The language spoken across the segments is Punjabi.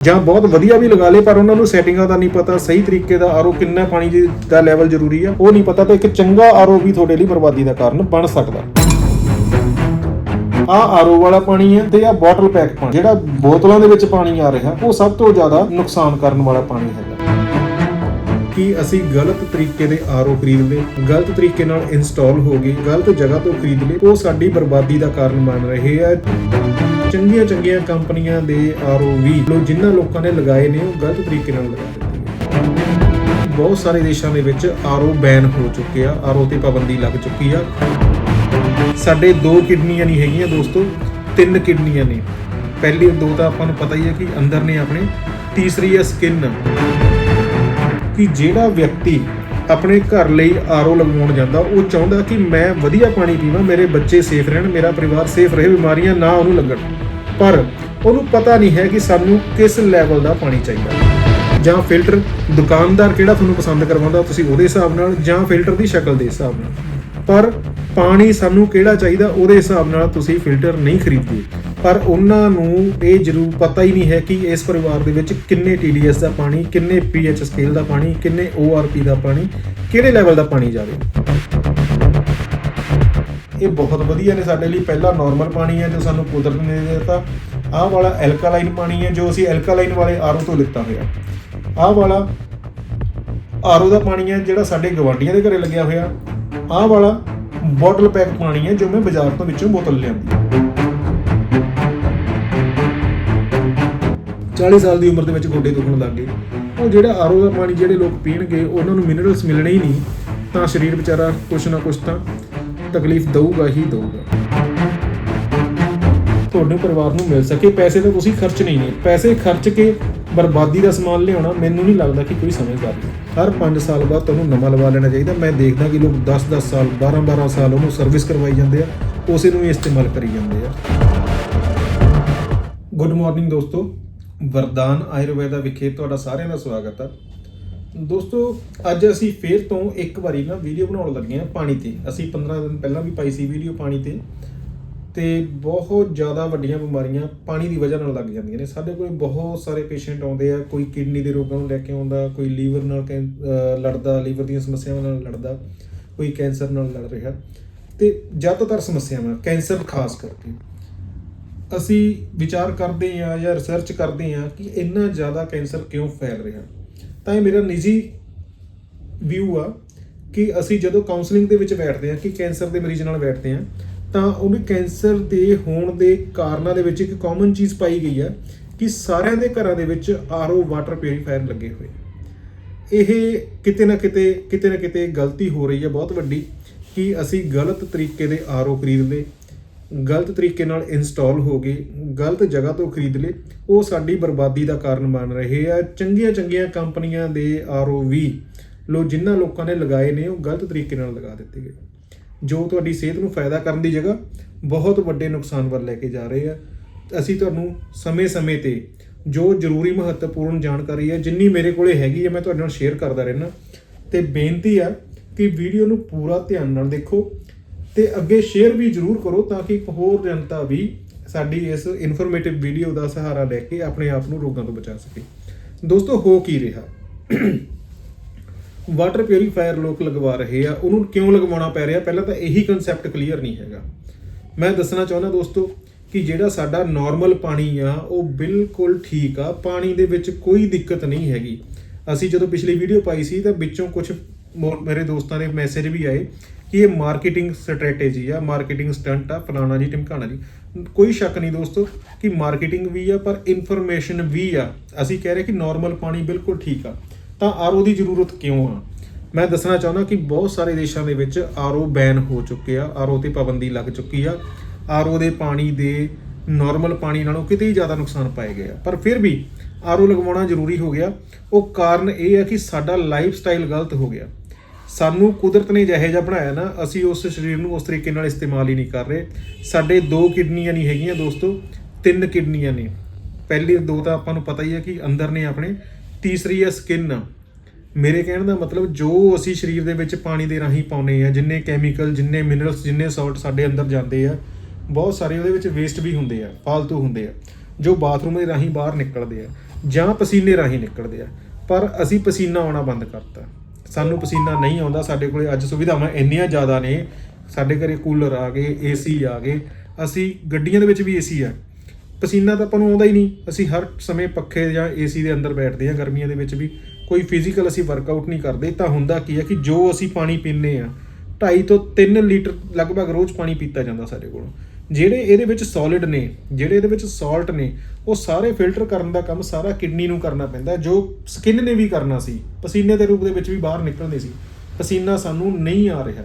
ਜਾਂ ਬਹੁਤ ਵਧੀਆ ਵੀ ਲਗਾ ਲੇ ਪਰ ਉਹਨਾਂ ਨੂੰ ਸੈਟਿੰਗਾਂ ਦਾ ਨਹੀਂ ਪਤਾ, ਸਹੀ ਤਰੀਕੇ ਦਾ ਆਰਓ ਕਿੰਨਾ ਪਾਣੀ ਦਾ ਲੈਵਲ ਜ਼ਰੂਰੀ ਆ, ਉਹ ਨਹੀਂ ਪਤਾ ਤਾਂ ਇੱਕ ਚੰਗਾ ਆਰਓ ਵੀ ਤੁਹਾਡੇ ਲਈ ਬਰਬਾਦੀ ਦਾ ਕਾਰਨ ਬਣ ਸਕਦਾ। ਆ ਆਰਓ ਵਾਲਾ ਪਾਣੀ ਹੈ ਤੇ ਆ ਬੋਟਲ ਪੈਕ ਪਾਣੀ, ਜਿਹੜਾ ਬੋਤਲਾਂ ਦੇ ਵਿੱਚ ਪਾਣੀ ਆ ਰਿਹਾ, ਉਹ ਸਭ ਤੋਂ ਜ਼ਿਆਦਾ ਨੁਕਸਾਨ ਕਰਨ ਵਾਲਾ ਪਾਣੀ ਹੈਗਾ। ਕਿ ਅਸੀਂ ਗਲਤ ਤਰੀਕੇ ਦੇ ਆਰਓ ਖਰੀਦ ਲਏ, ਗਲਤ ਤਰੀਕੇ ਨਾਲ ਇੰਸਟਾਲ ਹੋ ਗਏ, ਗਲਤ ਜਗ੍ਹਾ ਤੋਂ ਖਰੀਦ ਲਏ, ਉਹ ਸਾਡੀ ਬਰਬਾਦੀ ਦਾ ਕਾਰਨ ਬਣ ਰਹੇ ਆ। ਚੰਗੀਆਂ ਚੰਗੀਆਂ ਕੰਪਨੀਆਂ ਦੇ ਆਰਓ ਵੀ। ਲੋ, ਜਿਨ੍ਹਾਂ ਲੋਕਾਂ ਨੇ ਲਗਾਏ ਨੇ, ਉਹ ਗਲਤ ਤਰੀਕੇ ਨਾਲ ਲਗਾ ਦਿੱਤੇ ਬਹੁਤ ਸਾਰੇ ਦੇਸ਼ਾਂ ਦੇ ਵਿੱਚ ਆਰਓ ਬੈਨ ਹੋ ਚੁੱਕੇ ਆ ਆਰਓ ਤੇ ਪਾਬੰਦੀ ਲੱਗ ਚੁੱਕੀ ਆ। ਸਾਡੇ ਦੋ ਕਿਡਨੀਆਂ ਨਹੀਂ ਹੈਗੀਆਂ ਦੋਸਤੋ, ਤਿੰਨ ਕਿਡਨੀਆਂ ਨੇ। ਪਹਿਲੀ ਦੋ ਤਾਂ ਆਪਾਂ ਨੂੰ ਪਤਾ ਹੀ ਹੈ ਕਿ ਅੰਦਰ ਨੇ ਆਪਣੇ, ਤੀਸਰੀ ਹੈ ਸਕਿਨ ਕਿ ਜਿਹੜਾ ਵਿਅਕਤੀ ਆਪਣੇ ਘਰ ਲਈ ਆਰਓ ਲਗਵਾਉਣ ਜਾਂਦਾ, ਉਹ ਚਾਹੁੰਦਾ ਕਿ ਮੈਂ ਵਧੀਆ ਪਾਣੀ ਪੀਵਾਂ, ਮੇਰੇ ਬੱਚੇ ਸੇਫ ਰਹਿਣ, ਮੇਰਾ ਪਰਿਵਾਰ ਸੇਫ ਰਹੇ, ਬਿਮਾਰੀਆਂ ਨਾ ਉਹਨੂੰ ਲੱਗਣ। ਪਰ ਉਹਨੂੰ ਪਤਾ ਨਹੀਂ ਹੈ ਕਿ ਸਾਨੂੰ ਕਿਸ ਲੈਵਲ ਦਾ ਪਾਣੀ ਚਾਹੀਦਾ। ਜਾਂ ਫਿਲਟਰ ਦੁਕਾਨਦਾਰ ਕਿਹੜਾ ਤੁਹਾਨੂੰ ਪਸੰਦ ਕਰਵਾਉਂਦਾ, ਤੁਸੀਂ ਉਹਦੇ ਹਿਸਾਬ ਨਾਲ ਜਾਂ ਫਿਲਟਰ ਦੀ ਸ਼ਕਲ ਦੇ ਹਿਸਾਬ ਨਾਲ। ਪਰ ਪਾਣੀ ਸਾਨੂੰ ਕਿਹੜਾ ਚਾਹੀਦਾ? ਉਹਦੇ ਹਿਸਾਬ ਨਾਲ ਤੁਸੀਂ ਫਿਲਟਰ ਨਹੀਂ ਖਰੀਦਦੇ। ਪਰ ਉਹਨਾਂ ਨੂੰ ਇਹ ਜ਼ਰੂਰ ਪਤਾ ਹੀ ਨਹੀਂ ਹੈ ਕਿ ਇਸ ਪਰਿਵਾਰ ਦੇ ਵਿੱਚ ਕਿੰਨੇ TDS ਦਾ ਪਾਣੀ, ਕਿੰਨੇ pH ਸਕੇਲ ਦਾ ਪਾਣੀ, ਕਿੰਨੇ ORP ਦਾ ਪਾਣੀ, ਕਿਹੜੇ ਲੈਵਲ ਦਾ ਪਾਣੀ ਜਾਵੇ। ਇਹ ਬਹੁਤ ਵਧੀਆ ਨੇ ਸਾਡੇ ਲਈ। ਪਹਿਲਾ ਨਾਰਮਲ ਪਾਣੀ ਹੈ ਜੋ ਸਾਨੂੰ ਕੁਦਰਤ ਨੇ ਦਿੱਤਾ। ਆਹ ਵਾਲਾ ਐਲਕਾਲਾਈਨ ਪਾਣੀ ਹੈ ਜੋ ਅਸੀਂ ਐਲਕਾਲਾਈਨ ਵਾਲੇ ਆਰਓ ਤੋਂ ਲਿੱਤਾ ਹੋਇਆ। ਆਹ ਵਾਲਾ ਆਰਓ ਦਾ ਪਾਣੀ ਹੈ ਜਿਹੜਾ ਸਾਡੇ ਗਵਾਂਡੀਆਂ ਦੇ ਘਰੇ ਲੱਗਿਆ ਹੋਇਆ। ਆਹ ਵਾਲਾ ਬੋਟਲ ਪੈਕ ਪਾਣੀ ਹੈ ਜੋ ਮੈਂ ਬਾਜ਼ਾਰ ਤੋਂ ਵਿੱਚੋਂ ਬੋਤਲ ਲਿਆਂਦੀ 40 ਸਾਲ ਦੀ ਉਮਰ ਦੇ ਵਿੱਚ ਗੋਡੇ ਦੁਖਣ ਲੱਗ ਗਏ। ਉਹ ਜਿਹੜਾ ਆਰਓ ਦਾ ਪਾਣੀ ਜਿਹੜੇ ਲੋਕ ਪੀਣਗੇ, ਉਹਨਾਂ ਨੂੰ ਮਿਨਰਲਸ ਮਿਲਣੇ ਹੀ ਨਹੀਂ। ਤਾਂ ਸਰੀਰ ਵਿਚਾਰਾ ਕੁਛ ਨਾ ਕੁਛ ਤਾਂ ਤਕਲੀਫ ਦਊਗਾ ਹੀ ਦਊਗਾ। ਤੁਹਾਡੇ ਪਰਿਵਾਰ ਨੂੰ ਮਿਲ ਸਕੇ। ਪੈਸੇ ਤਾਂ ਤੁਸੀਂ ਖਰਚਣੇ ਹੀ ਨਹੀਂ ਪੈਸੇ ਖਰਚ ਕੇ ਬਰਬਾਦੀ ਦਾ ਸਮਾਨ ਲਿਆਉਣਾ ਮੈਨੂੰ ਨਹੀਂ ਲੱਗਦਾ ਕਿ ਕੋਈ ਸਮਝਦਾਰ ਹੈ ਹਰ 5 ਸਾਲ ਬਾਅਦ ਤੁਹਾਨੂੰ ਨਵਾਂ ਲਵਾ ਲੈਣਾ ਚਾਹੀਦਾ। ਮੈਂ ਦੇਖਦਾ ਕਿ ਲੋਕ 10-10 ਸਾਲ 12-12 ਸਾਲ ਉਹਨੂੰ ਸਰਵਿਸ ਕਰਵਾਈ ਜਾਂਦੇ ਆ ਉਸੇ ਨੂੰ ਹੀ ਇਸਤੇਮਾਲ ਕਰੀ ਜਾਂਦੇ ਆ। ਗੁੱਡ ਮਾਰਨਿੰਗ ਦੋਸਤੋ ਵਰਦਾਨ ਆਯੁਰਵੇਦਾ ਵਿਖੇ ਤੁਹਾਡਾ ਸਾਰਿਆਂ ਦਾ ਸਵਾਗਤ ਹੈ ਦੋਸਤੋ ਅੱਜ ਅਸੀਂ ਫੇਰ ਤੋਂ ਇੱਕ ਵਾਰੀ ਨਾ ਵੀਡੀਓ ਬਣਾਉਣ ਲੱਗੇ ਹਾਂ ਪਾਣੀ ਤੇ। ਅਸੀਂ 15 ਦਿਨ ਪਹਿਲਾਂ ਵੀ ਪਾਈ ਸੀ ਵੀਡੀਓ ਪਾਣੀ ਤੇ। ਤੇ ਬਹੁਤ ਜ਼ਿਆਦਾ ਵੱਡੀਆਂ ਬਿਮਾਰੀਆਂ ਪਾਣੀ ਦੀ ਵਜ੍ਹਾ ਨਾਲ ਲੱਗ ਜਾਂਦੀਆਂ ਨੇ। ਸਾਡੇ ਕੋਲ ਬਹੁਤ ਸਾਰੇ ਪੇਸ਼ੈਂਟ ਆਉਂਦੇ ਆ, ਕੋਈ ਕਿਡਨੀ ਦੇ ਰੋਗਾਂ ਨੂੰ ਲੈ ਕੇ ਆਉਂਦਾ, ਕੋਈ ਲੀਵਰ ਨਾਲ ਕੈਂ- ਲੜਦਾ, ਲੀਵਰ ਦੀਆਂ ਸਮੱਸਿਆਵਾਂ ਨਾਲ ਲੜਦਾ, ਕੋਈ ਕੈਂਸਰ ਨਾਲ ਲੜ ਰਿਹਾ। ਤੇ ਜ਼ਿਆਦਾਤਰ ਸਮੱਸਿਆਵਾਂ ਕੈਂਸਰ ਖਾਸ ਕਰਕੇ। ਅਸੀਂ ਵਿਚਾਰ ਕਰਦੇ ਹਾਂ ਜਾਂ ਰਿਸਰਚ ਕਰਦੇ ਹਾਂ ਕਿ ਇੰਨਾ ਜ਼ਿਆਦਾ ਕੈਂਸਰ ਕਿਉਂ ਫੈਲ ਰਿਹਾ। ਤਾਂ ਇਹ ਮੇਰਾ ਨਿੱਜੀ ਵਿਊ ਆ ਕਿ ਅਸੀਂ ਜਦੋਂ ਕਾਉਂਸਲਿੰਗ ਦੇ ਵਿੱਚ ਬੈਠਦੇ ਹਾਂ, ਕਿ ਕੈਂਸਰ ਦੇ ਮਰੀਜ਼ ਨਾਲ ਬੈਠਦੇ ਹਾਂ ਤਾਂ ਉਹਨੂੰ ਕੈਂਸਰ ਦੇ ਹੋਣ ਦੇ ਕਾਰਨਾਂ ਦੇ ਵਿੱਚ ਇੱਕ ਕਾਮਨ ਚੀਜ਼ ਪਾਈ ਗਈ ਹੈ ਕਿ ਸਾਰਿਆਂ ਦੇ ਘਰਾਂ ਦੇ ਵਿੱਚ ਆਰਓ ਵਾਟਰ ਪਿਊਰੀਫਾਇਰ ਲੱਗੇ ਹੋਏ ਇਹ ਕਿਤੇ ਨਾ ਕਿਤੇ ਕਿਤੇ ਨਾ ਕਿਤੇ ਗਲਤੀ ਹੋ ਰਹੀ ਹੈ ਬਹੁਤ ਵੱਡੀ ਕਿ ਅਸੀਂ ਗਲਤ ਤਰੀਕੇ ਦੇ ਆਰਓ ਖਰੀਦ ਲਏ, ਗਲਤ ਤਰੀਕੇ ਨਾਲ ਇੰਸਟਾਲ ਹੋ ਗਏ, ਗਲਤ ਜਗ੍ਹਾ ਤੋਂ ਖਰੀਦ ਲਏ। ਉਹ ਸਾਡੀ ਬਰਬਾਦੀ ਦਾ ਕਾਰਨ ਬਣ ਰਹੇ ਆ। ਚੰਗੀਆਂ ਚੰਗੀਆਂ ਕੰਪਨੀਆਂ ਦੇ ਆਰਓ ਵੀ ਲੋ ਜਿਨ੍ਹਾਂ ਲੋਕਾਂ ਨੇ ਲਗਾਏ ਨੇ, ਉਹ ਗਲਤ ਤਰੀਕੇ ਨਾਲ ਲਗਾ ਦਿੱਤੇ ਗਏ। ਜੋ ਤੁਹਾਡੀ ਸਿਹਤ ਨੂੰ ਫਾਇਦਾ ਕਰਨ ਦੀ ਜਗ੍ਹਾ ਬਹੁਤ ਵੱਡੇ ਨੁਕਸਾਨ ਵੱਲ ਲੈ ਕੇ ਜਾ ਰਹੇ ਆ। ਅਸੀਂ ਤੁਹਾਨੂੰ ਸਮੇਂ-ਸਮੇਂ ਤੇ ਜੋ ਜ਼ਰੂਰੀ ਮਹੱਤਵਪੂਰਨ ਜਾਣਕਾਰੀ ਹੈ, ਜਿੰਨੀ ਮੇਰੇ ਕੋਲੇ ਹੈਗੀ ਹੈ, ਮੈਂ ਤੁਹਾਡੇ ਨਾਲ ਸ਼ੇਅਰ ਕਰਦਾ ਰਹਿਣਾ ਤੇ ਬੇਨਤੀ ਆ ਕਿ ਵੀਡੀਓ ਨੂੰ ਪੂਰਾ ਧਿਆਨ ਨਾਲ ਦੇਖੋ ਤੇ ਅੱਗੇ ਸ਼ੇਅਰ ਵੀ ਜ਼ਰੂਰ ਕਰੋ ਤਾਂ ਕਿ ਇੱਕ ਹੋਰ ਜਨਤਾ ਵੀ ਸਾਡੀ ਇਸ ਇਨਫੋਰਮੇਟਿਵ ਵੀਡੀਓ ਦਾ ਸਹਾਰਾ ਲੈ ਕੇ ਆਪਣੇ ਆਪ ਨੂੰ ਰੋਗਾਂ ਤੋਂ ਬਚਾ ਸਕੇ। ਦੋਸਤੋ, ਹੋ ਕੀ ਰਿਹਾ? ਵਾਟਰ ਪਿਊਰੀਫਾਇਰ ਲੋਕ ਲਗਵਾ ਰਹੇ ਆ, ਉਹਨੂੰ ਕਿਉਂ ਲਗਵਾਉਣਾ ਪੈ ਰਿਹਾ? ਪਹਿਲਾਂ ਤਾਂ ਇਹੀ ਕਨਸੈਪਟ ਕਲੀਅਰ ਨਹੀਂ ਹੈਗਾ। ਮੈਂ ਦੱਸਣਾ ਚਾਹੁੰਦਾ ਦੋਸਤੋ ਕਿ ਜਿਹੜਾ ਸਾਡਾ ਨਾਰਮਲ ਪਾਣੀ ਆ, ਉਹ ਬਿਲਕੁਲ ਠੀਕ ਆ, ਪਾਣੀ ਦੇ ਵਿੱਚ ਕੋਈ ਦਿੱਕਤ ਨਹੀਂ ਹੈਗੀ। ਅਸੀਂ ਜਦੋਂ ਪਿਛਲੀ ਵੀਡੀਓ ਪਾਈ ਸੀ ਤਾਂ ਵਿੱਚੋਂ ਕੁਝ ਮੇਰੇ ਦੋਸਤਾਂ ਦੇ ਮੈਸੇਜ ਵੀ ਆਏ ਕਿ ਇਹ ਮਾਰਕੀਟਿੰਗ ਸਟ੍ਰੈਟੇਜੀ ਆ ਮਾਰਕੀਟਿੰਗ ਸਟੰਟ ਆ, ਫਲਾਣਾ ਜੀ ਟਿਮਕਾਣਾ ਜੀ। ਕੋਈ ਸ਼ੱਕ ਨਹੀਂ ਦੋਸਤੋ ਕਿ ਮਾਰਕੀਟਿੰਗ ਵੀ ਆ, ਪਰ ਇਨਫੋਰਮੇਸ਼ਨ ਵੀ ਆ। ਅਸੀਂ ਕਹਿ ਰਹੇ ਕਿ ਨਾਰਮਲ ਪਾਣੀ ਬਿਲਕੁਲ ਠੀਕ ਆ। ਤਾਂ ਆਰਓ ਦੀ ਜ਼ਰੂਰਤ ਕਿਉਂ ਆ? ਮੈਂ ਦੱਸਣਾ ਚਾਹੁੰਦਾ ਕਿ ਬਹੁਤ ਸਾਰੇ ਦੇਸ਼ਾਂ ਦੇ ਵਿੱਚ ਆਰਓ ਬੈਨ ਹੋ ਚੁੱਕੇ ਆ, ਆਰਓ ਤੇ ਪਾਬੰਦੀ ਲੱਗ ਚੁੱਕੀ ਆ। ਆਰਓ ਦੇ ਪਾਣੀ ਦੇ ਨਾਰਮਲ ਪਾਣੀ ਨਾਲੋਂ ਕਿਤੇ ਹੀ ਜ਼ਿਆਦਾ ਨੁਕਸਾਨ ਪਾਏ ਗਏ ਆ। ਪਰ ਫਿਰ ਵੀ ਆਰਓ ਲਗਵਾਉਣਾ ਜ਼ਰੂਰੀ ਹੋ ਗਿਆ। ਉਹ ਕਾਰਨ ਇਹ ਆ ਕਿ ਸਾਡਾ ਲਾਈਫ ਸਟਾਈਲ ਗਲਤ ਹੋ ਗਿਆ। ਸਾਨੂੰ ਕੁਦਰਤ ਨੇ ਜਿਹੇ ਜਿਹਾ ਬਣਾਇਆ ਨਾ, ਅਸੀਂ ਉਸ ਸਰੀਰ ਨੂੰ ਉਸ ਤਰੀਕੇ ਨਾਲ ਇਸਤੇਮਾਲ ਹੀ ਨਹੀਂ ਕਰ ਰਹੇ। ਸਾਡੇ ਦੋ ਕਿਡਨੀਆਂ ਨਹੀਂ ਹੈਗੀਆਂ ਦੋਸਤੋ, ਤਿੰਨ ਕਿਡਨੀਆਂ ਨੇ। ਪਹਿਲੀ ਦੋ ਤਾਂ ਆਪਾਂ ਨੂੰ ਪਤਾ ਹੀ ਹੈ ਕਿ ਅੰਦਰ ਨੇ ਆਪਣੇ, ਤੀਸਰੀ ਹੈ ਸਕਿਨ ਮੇਰੇ ਕਹਿਣ ਦਾ ਮਤਲਬ ਜੋ ਅਸੀਂ ਸਰੀਰ ਦੇ ਵਿੱਚ ਪਾਣੀ ਦੇ ਰਾਹੀਂ ਪਾਉਨੇ ਆ ਜਿੰਨੇ ਕੈਮੀਕਲ ਜਿੰਨੇ ਮਿਨਰਲਸ ਜਿੰਨੇ ਸਾਲਟ ਸਾਡੇ ਅੰਦਰ ਜਾਂਦੇ ਆ, ਬਹੁਤ ਸਾਰੇ ਉਹਦੇ ਵਿੱਚ ਵੇਸਟ ਵੀ ਹੁੰਦੇ ਆ ਫालतू ਹੁੰਦੇ ਆ, ਜੋ ਬਾਥਰੂਮ ਦੇ ਰਾਹੀਂ ਬਾਹਰ ਨਿਕਲਦੇ ਆ ਜਾਂ ਪਸੀਨੇ ਰਾਹੀਂ ਨਿਕਲਦੇ ਆ। ਪਰ ਅਸੀਂ ਪਸੀਨਾ ਆਉਣਾ ਬੰਦ ਕਰਤਾ। ਸਾਨੂੰ ਪਸੀਨਾ ਨਹੀਂ ਆਉਂਦਾ, ਸਾਡੇ ਕੋਲੇ ਅੱਜ ਸੁਵਿਧਾਵਾਂ ਇੰਨੀਆਂ ਜ਼ਿਆਦਾ ਨੇ, ਸਾਡੇ ਘਰੇ ਕੂਲਰ ਆ ਗਏ ਏਸੀ ਆ ਗਏ, ਅਸੀਂ ਗੱਡੀਆਂ ਦੇ ਵਿੱਚ ਵੀ ਏਸੀ ਆ। ਪਸੀਨਾ ਤਾਂ ਆਪਾਂ ਨੂੰ ਆਉਂਦਾ ਹੀ ਨਹੀਂ। ਅਸੀਂ ਹਰ ਸਮੇਂ ਪੱਖੇ ਜਾਂ ਏਸੀ ਦੇ ਅੰਦਰ ਬੈਠਦੇ ਹਾਂ, ਗਰਮੀਆਂ ਦੇ ਵਿੱਚ ਵੀ। ਕੋਈ ਫਿਜ਼ੀਕਲ ਅਸੀਂ ਵਰਕਆਊਟ ਨਹੀਂ ਕਰਦੇ, ਤਾਂ ਹੁੰਦਾ ਕੀ ਹੈ ਕਿ ਜੋ ਅਸੀਂ ਪਾਣੀ ਪੀਂਦੇ ਆ 2.5 ਤੋਂ 3 ਲੀਟਰ ਲਗਭਗ ਰੋਜ਼ ਪਾਣੀ ਪੀਤਾ ਜਾਂਦਾ ਸਾਡੇ ਕੋਲ। ਜਿਹੜੇ ਇਹਦੇ ਵਿੱਚ ਸੋਲਿਡ ਨੇ, ਜਿਹੜੇ ਇਹਦੇ ਵਿੱਚ ਸਾਲਟ ਨੇ, ਉਹ ਸਾਰੇ ਫਿਲਟਰ ਕਰਨ ਦਾ ਕੰਮ ਸਾਰਾ ਕਿਡਨੀ ਨੂੰ ਕਰਨਾ ਪੈਂਦਾ। ਜੋ ਸਕਿਨ ਨੇ ਵੀ ਕਰਨਾ ਸੀ, ਪਸੀਨੇ ਦੇ ਰੂਪ ਦੇ ਵਿੱਚ ਵੀ ਬਾਹਰ ਨਿਕਲਦੇ ਸੀ, ਪਸੀਨਾ ਸਾਨੂੰ ਨਹੀਂ ਆ ਰਿਹਾ।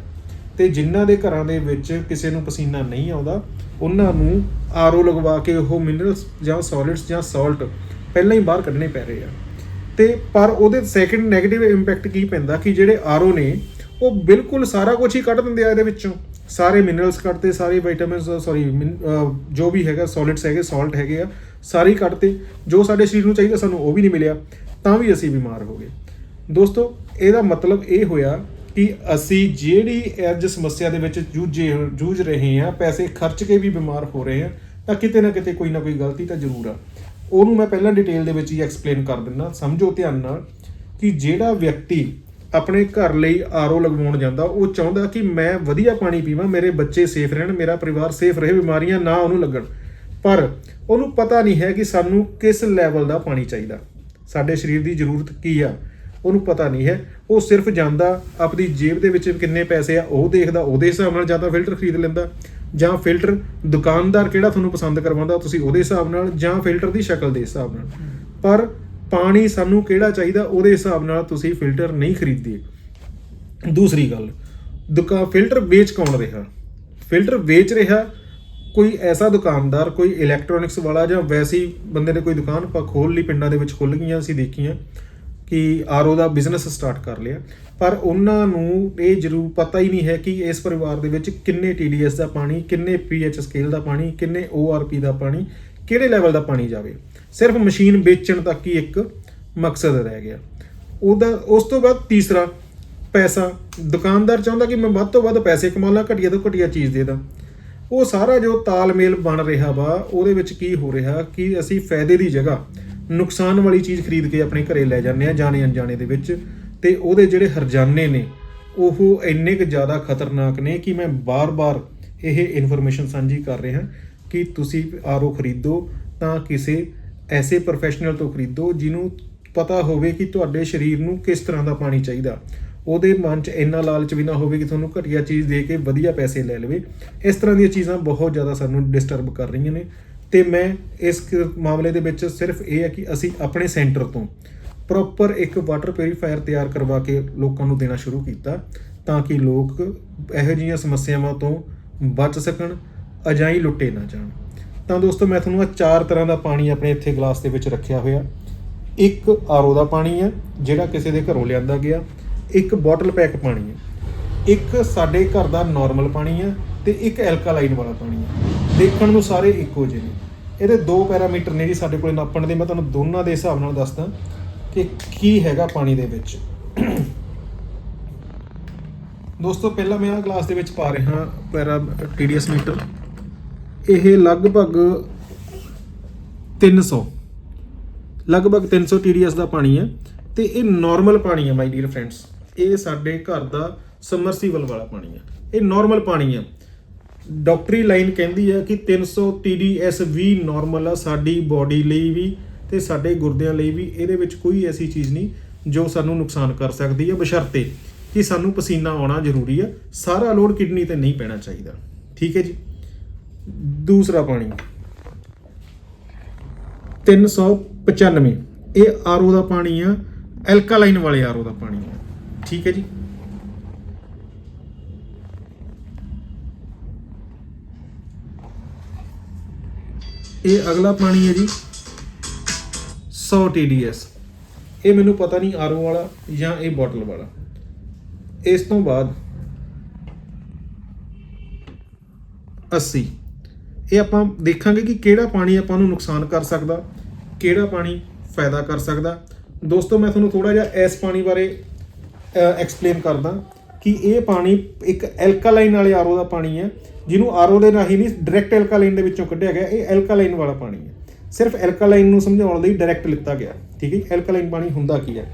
ਤੇ ਜਿਨ੍ਹਾਂ ਦੇ ਘਰਾਂ ਦੇ ਵਿੱਚ ਕਿਸੇ ਨੂੰ ਪਸੀਨਾ ਨਹੀਂ ਆਉਂਦਾ, ਉਹਨਾਂ ਨੂੰ ਆਰਓ ਲਗਵਾ ਕੇ ਉਹ ਮਿਨਰਲਸ ਜਾਂ ਸੋਲਿਡਸ ਜਾਂ ਸਾਲਟ ਪਹਿਲਾਂ ਹੀ ਬਾਹਰ ਕੱਢਣੇ ਪੈ ਰਹੇ ਆ। ਤੇ ਪਰ ਉਹਦੇ ਸੈਕੰਡ 네ਗੇਟਿਵ ਇੰਪੈਕਟ ਕੀ ਪੈਂਦਾ ਕਿ ਜਿਹੜੇ ਆਰਓ ਨੇ, ਉਹ ਬਿਲਕੁਲ ਸਾਰਾ ਕੁਝ ਹੀ ਕੱਢ ਦਿੰਦੇ ਆ ਇਹਦੇ ਵਿੱਚੋਂ। ਸਾਰੇ ਮਿਨਰਲਸ ਕੱਢਤੇ, ਸਾਰੇ ਵਿਟਾਮਿਨਸ ਸੌਰੀ ਜੋ ਵੀ ਹੈਗਾ ਸੋਲਿਡਸ ਹੈਗੇ ਸਾਲਟ ਹੈਗੇ ਆ, ਸਾਰੇ ਕੱਢਤੇ। ਜੋ ਸਾਡੇ ਸਰੀਰ ਨੂੰ ਚਾਹੀਦਾ ਸਾਨੂੰ ਉਹ ਵੀ ਨਹੀਂ ਮਿਲਿਆ, ਤਾਂ ਵੀ ਅਸੀਂ ਬਿਮਾਰ ਹੋ ਗਏ। ਦੋਸਤੋ, ਇਹਦਾ ਮਤਲਬ ਇਹ ਹੋਇਆ ਕਿ ਅਸੀਂ ਜਿਹੜੀ ਅੱਜ ਸਮੱਸਿਆ ਦੇ ਵਿੱਚ ਜੂਝੇ, ਜੂਝ ਰਹੇ ਹਾਂ, ਪੈਸੇ ਖਰਚ ਕੇ ਵੀ ਬਿਮਾਰ ਹੋ ਰਹੇ ਹਾਂ, ਤਾਂ ਕਿਤੇ ਨਾ ਕਿਤੇ ਕੋਈ ਨਾ ਕੋਈ ਗਲਤੀ ਤਾਂ ਜ਼ਰੂਰ ਆ। ਉਹਨੂੰ ਮੈਂ ਪਹਿਲਾਂ ਡਿਟੇਲ ਦੇ ਵਿੱਚ ਹੀ ਐਕਸਪਲੇਨ ਕਰ ਦਿੰਦਾ। ਸਮਝੋ ਧਿਆਨ ਨਾਲ ਕਿ ਜਿਹੜਾ ਵਿਅਕਤੀ ਆਪਣੇ ਘਰ ਲਈ ਆਰਓ ਲਗਵਾਉਣ ਜਾਂਦਾ, ਉਹ ਚਾਹੁੰਦਾ ਕਿ ਮੈਂ ਵਧੀਆ ਪਾਣੀ ਪੀਵਾਂ, ਮੇਰੇ ਬੱਚੇ ਸੇਫ ਰਹਿਣ, ਮੇਰਾ ਪਰਿਵਾਰ ਸੇਫ ਰਹੇ, ਬਿਮਾਰੀਆਂ ਨਾ ਉਹਨੂੰ ਲੱਗਣ। ਪਰ ਉਹਨੂੰ ਪਤਾ ਨਹੀਂ ਹੈ ਕਿ ਸਾਨੂੰ ਕਿਸ ਲੈਵਲ ਦਾ ਪਾਣੀ ਚਾਹੀਦਾ। ਸਾਡੇ ਸਰੀਰ ਦੀ ਜ਼ਰੂਰਤ ਕੀ ਆ, ਉਹਨੂੰ ਪਤਾ ਨਹੀਂ ਹੈ। ਉਹ ਸਿਰਫ ਜਾਂਦਾ ਆਪਣੀ ਜੇਬ ਦੇ ਵਿੱਚ ਕਿੰਨੇ ਪੈਸੇ ਆ, ਉਹ ਦੇਖਦਾ, ਉਹਦੇ ਹਿਸਾਬ ਨਾਲ ਜਾਂ ਤਾਂ ਫਿਲਟਰ ਖਰੀਦ ਲੈਂਦਾ। ਜਾਂ ਫਿਲਟਰ ਦੁਕਾਨਦਾਰ ਕਿਹੜਾ ਤੁਹਾਨੂੰ ਪਸੰਦ ਕਰਵਾਉਂਦਾ, ਤੁਸੀਂ ਉਹਦੇ ਹਿਸਾਬ ਨਾਲ ਜਾਂ ਫਿਲਟਰ ਦੀ ਸ਼ਕਲ ਦੇ ਹਿਸਾਬ ਨਾਲ। ਪਰ ਪਾਣੀ ਸਾਨੂੰ ਕਿਹੜਾ ਚਾਹੀਦਾ, ਉਹਦੇ ਹਿਸਾਬ ਨਾਲ ਤੁਸੀਂ ਫਿਲਟਰ ਨਹੀਂ ਖਰੀਦਦੇ। ਦੂਸਰੀ ਗੱਲ, ਦੁਕਾ, ਫਿਲਟਰ ਵੇਚ ਕੌਣ ਰਿਹਾ? ਫਿਲਟਰ ਵੇਚ ਰਿਹਾ ਕੋਈ ਐਸਾ ਦੁਕਾਨਦਾਰ, ਕੋਈ ਇਲੈਕਟ੍ਰੋਨਿਕਸ ਵਾਲਾ ਜਾਂ ਵੈਸੀ ਬੰਦੇ ਨੇ ਕੋਈ ਦੁਕਾਨ ਪਾ ਖੋਲ ਲਈ, ਪਿੰਡਾਂ ਦੇ ਵਿੱਚ ਖੁੱਲ ਗਈਆਂ, ਅਸੀਂ ਦੇਖੀਆਂ। ਕਿ ਆਰਓ ਦਾ ਬਿਜ਼ਨਸ ਸਟਾਰਟ ਕਰ ਲਿਆ। ਪਰ ਉਹਨਾਂ ਨੂੰ ਇਹ ਜ਼ਰੂਰ ਪਤਾ ਹੀ ਨਹੀਂ ਹੈ ਕਿ ਇਸ ਪਰਿਵਾਰ ਦੇ ਵਿੱਚ ਕਿੰਨੇ TDS ਦਾ ਪਾਣੀ, ਕਿੰਨੇ ਪੀਐਚ ਸਕੇਲ ਦਾ ਪਾਣੀ, ਕਿੰਨੇ ORP ਦਾ ਪਾਣੀ, ਕਿਹੜੇ ਲੈਵਲ ਦਾ ਪਾਣੀ ਜਾਵੇ। ਸਿਰਫ ਮਸ਼ੀਨ ਵੇਚਣ ਤੱਕ ਹੀ ਇੱਕ ਮਕਸਦ ਰਹਿ ਗਿਆ। ਉਹਦਾ, ਉਸ ਤੋਂ ਬਾਅਦ ਤੀਸਰਾ ਪੈਸਾ। ਦੁਕਾਨਦਾਰ ਚਾਹੁੰਦਾ ਕਿ ਮੈਂ ਵੱਧ ਤੋਂ ਵੱਧ ਪੈਸੇ ਕਮਾ ਲਾਂ, ਘਟੀਆ ਤੋਂ ਘਟੀਆ ਚੀਜ਼ ਦੇ ਦਾਂ। ਉਹ ਸਾਰਾ ਜੋ ਤਾਲਮੇਲ ਬਣ ਰਿਹਾ ਵਾ, ਉਹਦੇ ਵਿੱਚ ਕੀ ਹੋ ਰਿਹਾ ਕਿ ਅਸੀਂ ਫਾਇਦੇ ਦੀ ਜਗ੍ਹਾ ਨੁਕਸਾਨ ਵਾਲੀ ਚੀਜ਼ ਖਰੀਦ ਕੇ ਆਪਣੇ ਘਰੇ ਲੈ ਜਾਂਦੇ ਆ ਜਾਣੇ ਅਣਜਾਣੇ ਦੇ ਵਿੱਚ। ਤੇ ਉਹਦੇ ਜਿਹੜੇ ਹਰਜਾਨੇ ਨੇ, ਉਹ ਇੰਨੇ ਕੁ ਜ਼ਿਆਦਾ ਖਤਰਨਾਕ ਨੇ ਕਿ ਮੈਂ ਬਾਰ-ਬਾਰ ਇਹ ਇਨਫੋਰਮੇਸ਼ਨ ਸਾਂਝੀ ਕਰ ਰਿਹਾ ਕਿ ਤੁਸੀਂ ਆਰਓ ਖਰੀਦੋ ਤਾਂ ਕਿਸੇ ਐਸੇ ਪ੍ਰੋਫੈਸ਼ਨਲ ਤੋਂ ਖਰੀਦੋ ਜਿਹਨੂੰ ਪਤਾ ਹੋਵੇ ਕਿ ਤੁਹਾਡੇ ਸਰੀਰ ਨੂੰ ਕਿਸ ਤਰ੍ਹਾਂ ਦਾ ਪਾਣੀ ਚਾਹੀਦਾ। ਉਹਦੇ ਮਨ 'ਚ ਇੰਨਾ ਲਾਲਚ ਵੀ ਨਾ ਹੋਵੇ ਕਿ ਤੁਹਾਨੂੰ ਘਟੀਆ ਚੀਜ਼ ਦੇ ਕੇ ਵਧੀਆ ਪੈਸੇ ਲੈ ਲਵੇ। ਇਸ ਤਰ੍ਹਾਂ ਦੀਆਂ ਚੀਜ਼ਾਂ ਬਹੁਤ ਜ਼ਿਆਦਾ ਸਾਨੂੰ ਡਿਸਟਰਬ ਕਰ ਰਹੀਆਂ ਨੇ। ਤੇ ਮੈਂ ਇਸ ਮਾਮਲੇ ਦੇ ਵਿੱਚ ਸਿਰਫ ਇਹ ਹੈ ਕਿ ਅਸੀਂ ਆਪਣੇ ਸੈਂਟਰ ਤੋਂ ਪ੍ਰੋਪਰ ਇੱਕ ਵਾਟਰ ਪਿਊਰੀਫਾਇਰ ਤਿਆਰ ਕਰਵਾ ਕੇ ਲੋਕਾਂ ਨੂੰ ਦੇਣਾ ਸ਼ੁਰੂ ਕੀਤਾ ਤਾਂ ਕਿ ਲੋਕ ਇਹੋ ਜਿਹੀਆਂ ਸਮੱਸਿਆਵਾਂ ਤੋਂ ਬਚ ਸਕਣ ਅਜਾਈ ਲੁੱਟੇ ਨਾ ਜਾਣ। ਤਾਂ ਦੋਸਤੋ, ਮੈਂ ਤੁਹਾਨੂੰ ਆ ਚਾਰ ਤਰ੍ਹਾਂ ਦਾ ਪਾਣੀ ਆਪਣੇ ਇੱਥੇ ਗਲਾਸ ਦੇ ਵਿੱਚ ਰੱਖਿਆ ਹੋਇਆ। ਇੱਕ ਆਰਓ ਦਾ ਪਾਣੀ ਹੈ, ਜਿਹੜਾ ਕਿਸੇ ਦੇ ਘਰੋਂ ਲਿਆਂਦਾ ਗਿਆ। ਇੱਕ ਬੋਟਲ ਪੈਕ ਪਾਣੀ ਹੈ। ਇੱਕ ਸਾਡੇ ਘਰ ਦਾ ਨਾਰਮਲ ਪਾਣੀ ਹੈ ਤੇ ਇੱਕ ਐਲਕਾਲਾਈਨ ਵਾਲਾ ਪਾਣੀ ਹੈ। ਦੇਖਣ ਨੂੰ ਸਾਰੇ ਇੱਕੋ ਜਿਹੇ ਨੇ। ਇਹਦੇ ਦੋ ਪੈਰਾਮੀਟਰ ਨੇ ਜੀ ਸਾਡੇ ਕੋਲ ਨਾਪਣ ਦੇ। ਮੈਂ ਤੁਹਾਨੂੰ ਦੋਨਾਂ ਦੇ ਹਿਸਾਬ ਨਾਲ ਦੱਸਦਾ ਕਿ ਕੀ ਹੈਗਾ ਪਾਣੀ ਦੇ ਵਿੱਚ। ਦੋਸਤੋ, ਪਹਿਲਾਂ ਮੈਂ ਆ ਗਲਾਸ ਦੇ ਵਿੱਚ ਪਾ ਰਿਹਾ ਪੈਰਾ TDS ਮੀਟਰ। ਇਹ ਲਗਭਗ 300 ਲਗਭਗ 300 TDS ਦਾ ਪਾਣੀ ਹੈ ਤੇ ਇਹ ਨਾਰਮਲ ਪਾਣੀ ਹੈ ਮਾਈ ਡੀਅਰ ਫਰੈਂਡਸ ਇਹ ਸਾਡੇ ਘਰ ਦਾ ਸਮਰਸੀਬਲ ਵਾਲਾ ਪਾਣੀ ਹੈ। ਇਹ ਨਾਰਮਲ ਪਾਣੀ ਹੈ। ਡਾਕਟਰੀ ਲਾਈਨ ਕਹਿੰਦੀ ਹੈ ਕਿ 300 TDS ਵੀ ਨਾਰਮਲ ਆ, ਸਾਡੀ ਬਾਡੀ ਲਈ ਵੀ ਤੇ ਸਾਡੇ ਗੁਰਦਿਆਂ ਲਈ ਵੀ, ਇਹਦੇ ਵਿੱਚ ਕੋਈ ਐਸੀ ਚੀਜ਼ ਨਹੀਂ ਜੋ ਸਾਨੂੰ ਨੁਕਸਾਨ ਕਰ ਸਕਦੀ ਹੈ ਬਸ਼ਰਤੇ ਕਿ ਸਾਨੂੰ ਪਸੀਨਾ ਆਉਣਾ ਜ਼ਰੂਰੀ ਹੈ ਸਾਰਾ ਲੋਡ ਕਿਡਨੀ ਤੇ ਨਹੀਂ ਪੈਣਾ ਚਾਹੀਦਾ। ਠੀਕ ਹੈ ਜੀ? ਦੂਸਰਾ ਪਾਣੀ। 395 ਇਹ ਆਰਓ ਦਾ ਪਾਣੀ ਆ, ਐਲਕਾਲਾਈਨ ਵਾਲੇ ਆਰਓ ਦਾ ਪਾਣੀ ਆ। ਠੀਕ ਹੈ ਜੀ? ਇਹ ਅਗਲਾ ਪਾਣੀ ਹੈ ਜੀ 100 TDS ਇਹ ਮੈਨੂੰ ਪਤਾ ਨਹੀਂ ਆਰਓ ਵਾਲਾ ਜਾਂ ਇਹ ਬੋਟਲ ਵਾਲਾ। ਇਸ ਤੋਂ ਬਾਅਦ 80 ਇਹ ਆਪਾਂ ਦੇਖਾਂਗੇ ਕਿ ਕਿਹੜਾ ਪਾਣੀ ਆਪਾਂ ਨੂੰ ਨੁਕਸਾਨ ਕਰ ਸਕਦਾ, ਕਿਹੜਾ ਪਾਣੀ ਫਾਇਦਾ ਕਰ ਸਕਦਾ। ਦੋਸਤੋ, ਮੈਂ ਤੁਹਾਨੂੰ ਥੋੜਾ ਜਿਹਾ ਇਸ ਪਾਣੀ ਬਾਰੇ ਐਕਸਪਲੇਨ ਕਰਦਾ। ਕਿ ਇਹ ਪਾਣੀ ਇੱਕ ਐਲਕਾਲਾਈਨ ਵਾਲੇ ਆਰਓ ਦਾ ਪਾਣੀ ਹੈ, ਜਿਹਨੂੰ ਆਰਓ ਦੇ ਰਾਹੀਂ ਨਹੀਂ, ਡਾਇਰੈਕਟ ਐਲਕਾਲਾਈਨ ਦੇ ਵਿੱਚੋਂ ਕੱਢਿਆ ਗਿਆ, ਇਹ ਐਲਕਾਲਾਈਨ ਵਾਲਾ ਪਾਣੀ ਹੈ। ਸਿਰਫ ਐਲਕਾਲਾਈਨ ਨੂੰ ਸਮਝਾਉਣ ਲਈ ਡਾਇਰੈਕਟ ਲਿੱਤਾ ਗਿਆ, ਠੀਕ ਹੈ ਐਲਕਾਲਾਈਨ ਪਾਣੀ ਹੁੰਦਾ ਕੀ ਹੈ?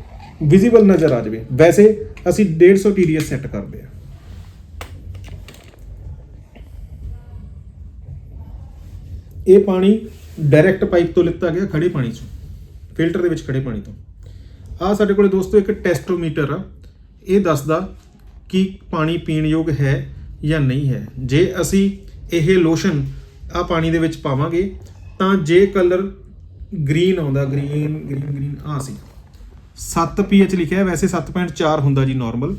ਵਿਜ਼ੀਬਲ ਨਜ਼ਰ ਆ ਜਾਵੇ। ਵੈਸੇ ਅਸੀਂ 150 TDS ਸੈੱਟ ਕਰਦੇ ਆ ਇਹ ਪਾਣੀ ਡਾਇਰੈਕਟ ਪਾਈਪ ਤੋਂ ਲਿੱਤਾ ਗਿਆ ਖੜੇ ਪਾਣੀ ਚੋਂ, ਫਿਲਟਰ ਦੇ ਵਿੱਚ ਖੜੇ ਪਾਣੀ ਤੋਂ। ਆ ਸਾਡੇ ਕੋਲੇ ਦੋਸਤੋ ਇੱਕ ਟੈਸਟੋਮੀਟਰ ਆ, ਇਹ ਦੱਸਦਾ ਕਿ ਪਾਣੀ ਪੀਣ ਯੋਗ ਹੈ ਜਾਂ ਨਹੀਂ ਹੈ। ਜੇ ਅਸੀਂ ਇਹ ਲੋਸ਼ਨ ਆ ਪਾਣੀ ਦੇ ਵਿੱਚ ਪਾਵਾਂਗੇ ਤਾਂ ਜੇ ਕਲਰ ਗ੍ਰੀਨ ਆਉਂਦਾ ਗ੍ਰੀਨ ਗ੍ਰੀਨ ਗ੍ਰੀਨ ਆ ਸੀ। 7 pH ਲਿਖਿਆ ਹੈ, ਵੈਸੇ 7.4 ਹੁੰਦਾ ਜੀ ਨਾਰਮਲ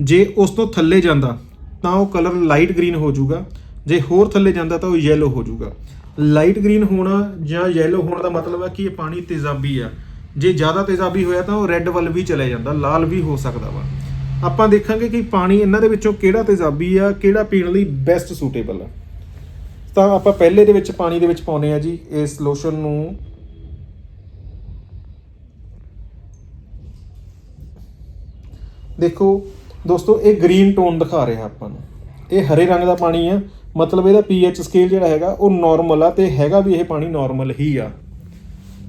ਜੇ ਉਸ ਤੋਂ ਥੱਲੇ ਜਾਂਦਾ ਤਾਂ ਉਹ ਕਲਰ ਲਾਈਟ ਗ੍ਰੀਨ ਹੋ ਜਾਊਗਾ। ਜੇ ਹੋਰ ਥੱਲੇ ਜਾਂਦਾ ਤਾਂ ਉਹ ਯੈਲੋ ਹੋ ਜਾਊਗਾ। ਲਾਈਟ ਗ੍ਰੀਨ ਹੋਣਾ ਜਾਂ ਯੈਲੋ ਹੋਣ ਦਾ ਮਤਲਬ ਹੈ ਕਿ ਇਹ ਪਾਣੀ ਤੇਜ਼ਾਬੀ ਆ। ਜੇ ਜ਼ਿਆਦਾ ਤੇਜ਼ਾਬੀ ਹੋਇਆ ਤਾਂ ਉਹ ਰੈੱਡ ਵੱਲ ਵੀ ਚਲੇ ਜਾਂਦਾ ਲਾਲ ਵੀ ਹੋ ਸਕਦਾ ਵਾ। ਆਪਾਂ ਦੇਖਾਂਗੇ ਕਿ ਪਾਣੀ ਇਹਨਾਂ ਦੇ ਵਿੱਚੋਂ ਕਿਹੜਾ ਤੇਜ਼ਾਬੀ ਆ, ਕਿਹੜਾ ਪੀਣ ਲਈ ਬੈਸਟ ਸੂਟੇਬਲ ਆ। ਤਾਂ ਆਪਾਂ ਪਹਿਲੇ ਦੇ ਵਿੱਚ ਪਾਣੀ ਦੇ ਵਿੱਚ ਪਾਉਨੇ ਆ ਜੀ, ਇਸ ਲੋਸ਼ਨ ਨੂੰ। ਦੇਖੋ, ਦੋਸਤੋ, ਇਹ ਗ੍ਰੀਨ ਟੋਨ ਦਿਖਾ ਰਿਹਾ ਆਪਾਂ ਨੂੰ। ਇਹ ਹਰੇ ਰੰਗ ਦਾ ਪਾਣੀ ਆ, ਮਤਲਬ ਇਹਦਾ pH ਸਕੇਲ ਜਿਹੜਾ ਹੈਗਾ, ਉਹ ਨਾਰਮਲ ਆ ਤੇ ਹੈਗਾ ਵੀ ਇਹ ਪਾਣੀ ਨਾਰਮਲ ਹੀ ਆ।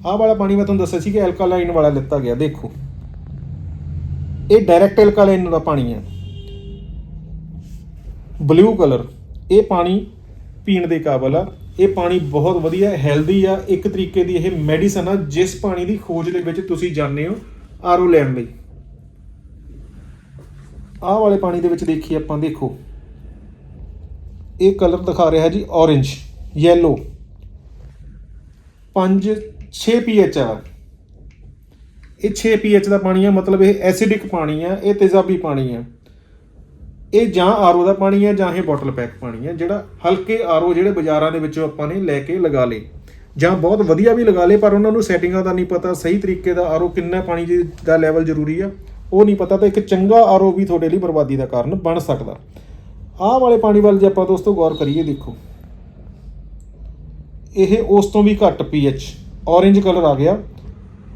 ਆਹ ਵਾਲਾ ਪਾਣੀ ਮੈਂ ਤੁਹਾਨੂੰ ਦੱਸਿਆ ਸੀ ਕਿ ਐਲਕਾਲਾਈਨ ਵਾਲਾ ਲਿੱਤਾ ਗਿਆ, ਦੇਖੋ। ਇਹ ਡਾਇਰੈਕਟ ਐਲਕਾਲਾਈਨ ਦਾ ਪਾਣੀ ਹੈ। ਬਲੂ ਕਲਰ ਇਹ ਪਾਣੀ ਪੀਣ ਦੇ ਕਾਬਲ ਆ। ਇਹ ਪਾਣੀ ਬਹੁਤ ਵਧੀਆ ਹੈਲਦੀ ਆ। ਇੱਕ ਤਰੀਕੇ ਦੀ ਇਹ ਮੈਡੀਸਨ ਆ, ਜਿਸ ਪਾਣੀ ਦੀ ਖੋਜ ਦੇ ਵਿੱਚ ਤੁਸੀਂ ਜਾਂਦੇ ਹੋ ਆਰਓ ਲੈਣ ਲਈ। ਆਹ ਵਾਲੇ ਪਾਣੀ ਦੇ ਵਿੱਚ ਦੇਖੀਏ ਆਪਾਂ, ਦੇਖੋ। ਇਹ ਕਲਰ ਦਿਖਾ ਰਿਹਾ ਜੀ, orange, yellow 5 6 pH ਆ ਇਹ 6 pH ਦਾ ਪਾਣੀ ਆ, ਮਤਲਬ ਇਹ ਐਸਿਡਿਕ ਪਾਣੀ ਆ, ਇਹ ਤੇਜ਼ਾਬੀ ਪਾਣੀ ਆ। ਇਹ ਜਾਂ ਆਰਓ ਦਾ ਪਾਣੀ ਆ ਜਾਂ ਇਹ ਬੋਟਲ ਪੈਕ ਪਾਣੀ ਆ, ਜਿਹੜਾ ਹਲਕੇ ਆਰਓ ਜਿਹੜੇ ਬਾਜ਼ਾਰਾਂ ਦੇ ਵਿੱਚੋਂ ਆਪਾਂ ਨੇ ਲੈ ਕੇ ਲਗਾ ਲਏ। ਜਾਂ ਬਹੁਤ ਵਧੀਆ ਵੀ ਲਗਾ ਲਏ, ਪਰ ਉਹਨਾਂ ਨੂੰ ਸੈਟਿੰਗਾਂ ਦਾ ਨਹੀਂ ਪਤਾ, ਸਹੀ ਤਰੀਕੇ ਦਾ ਆਰਓ ਕਿੰਨਾ ਪਾਣੀ ਦੀ- ਦਾ ਲੈਵਲ ਜ਼ਰੂਰੀ ਆ। ਉਹ ਨਹੀਂ ਪਤਾ ਤਾਂ ਇੱਕ ਚੰਗਾ ਆਰਓ ਵੀ ਤੁਹਾਡੇ ਲਈ ਬਰਬਾਦੀ ਦਾ ਕਾਰਨ ਬਣ ਸਕਦਾ। ਆਹ ਵਾਲੇ ਪਾਣੀ ਵੱਲ ਜੇ ਆਪਾਂ ਦੋਸਤੋ ਗੌਰ ਕਰੀਏ, ਦੇਖੋ। ਇਹ ਉਸ ਤੋਂ ਵੀ ਘੱਟ pH orange ਕਲਰ ਆ ਗਿਆ।